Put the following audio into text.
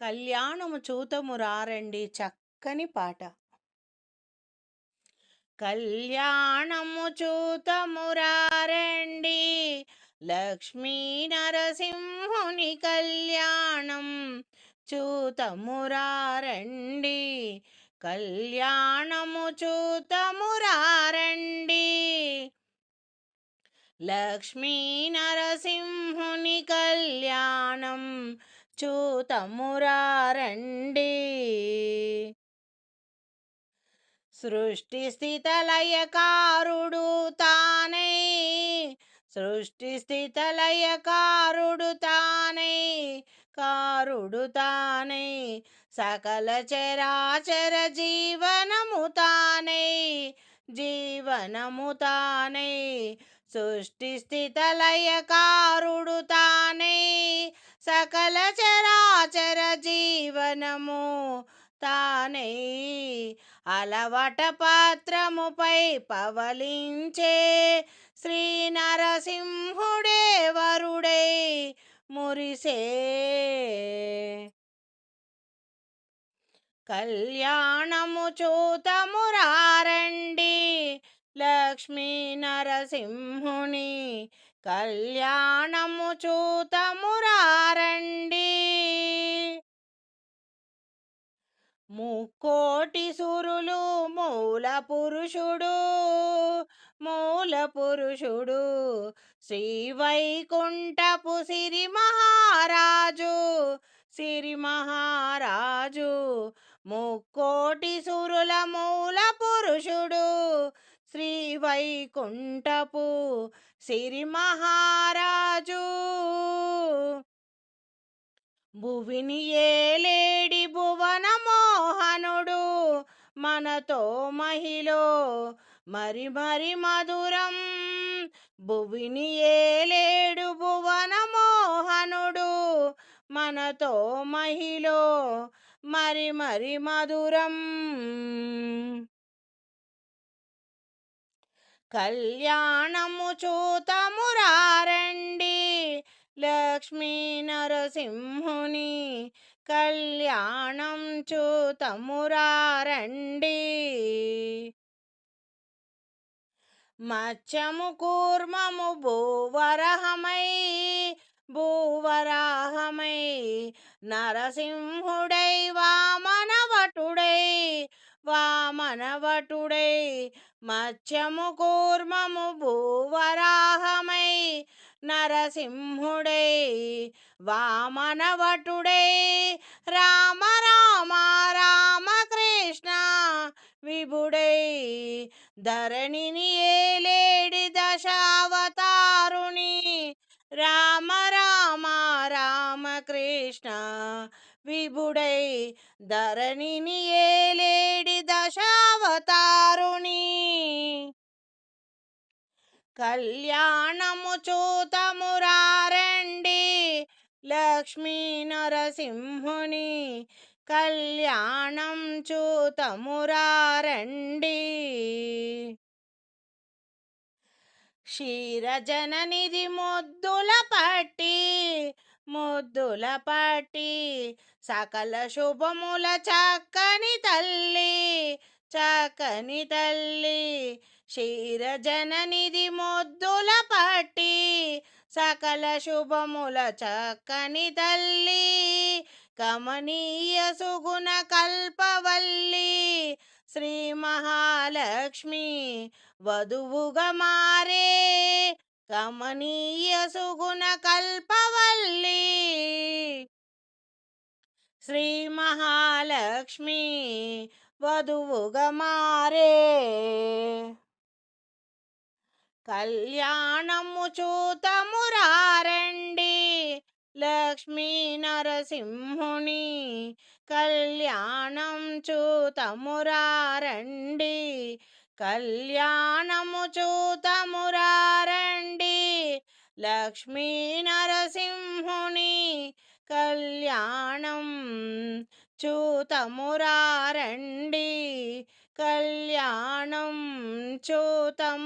కళ్యాణము చూతము రారండి చక్కని పాట. కళ్యాణము చూతము రారండి లక్ష్మీ నరసింహుని కళ్యాణం చూతము రారండి. కళ్యాణము చూతము రారండి లక్ష్మీ నరసింహుని కళ్యాణం చూతమురారండి. సృష్టి స్థితలయకారుడు తానే. సృష్టి స్థితలయకారుడు తానే. కారుడు తానే. సకల చరాచర జీవనము తానే. జీవనము తానే. సృష్టి స్థితలయకారుడు తానే సకల చరాచర జీవనము తానే. అలవట పాత్రముపై పవలించే శ్రీ నరసింహుడే వరుడై మురిసే. కళ్యాణము చూతమురారండి లక్ష్మీ నరసింహుని కళ్యాణము చూతమురారండి ముక్కోటి సురులు మూల పురుషుడు మూల పురుషుడు శ్రీ వైకుంఠపు సిరి మహారాజు సిరి మహారాజు ముక్కోటి సురుల మూల పురుషుడు వైకుంఠపు సిరి మహారాజు. భువిని ఏలేడి భువన మోహనుడు మనతో మహిలో మరి మరి మధురం భువిని ఏలేడు భువన మోహనుడు మనతో మహిలో మరి మరి మధురం కళ్యాణము చూతమురారండి లక్ష్మీ నరసింహుని కళ్యాణం చూతమురారండి. మత్స్యము కూర్మము భూవరహమై భూవరాహమై నరసింహుడై వామనవటుడై వామనవటుడై మత్స్యము కూర్మము భూవరాహమై నరసింహుడై వామనవటుడై. రామ రామ రామకృష్ణ విభుడై. ధరణిని ఏలేడి దశావతారుని రామ రామ రామకృష్ణ విభుడై ధరణిని ఏలేడి దశావతారుని కళ్యాణము చూతమురారండి లక్ష్మీ నరసింహుని. కళ్యాణం చూతమురారండి క్షీరజననిధి ముద్దుల పట్టి ముద్దుల పట్టి సకల శుభముల చక్కని తల్లి చక్కని తల్లి. క్షీరజననిధి ముద్దుల పట్టి సకల శుభముల చక్కని తల్లి. కమనీయ సుగుణ కల్పవల్లి శ్రీ మహాలక్ష్మి. వధువుగా మారే కమనీయ సుగుణ కల్పవల్లి. శ్రీ మహాలక్ష్మి వధువుగా మారే కళ్యాణము చూతమురారండి లక్ష్మీ నరసింహుని కళ్యాణం చూతమురారండి కళ్యాణము చూతమురారండి. లక్ష్మీ నరసింహుని కళ్యాణం చూతమురారండి. కళ్యాణం చూతమురారండి.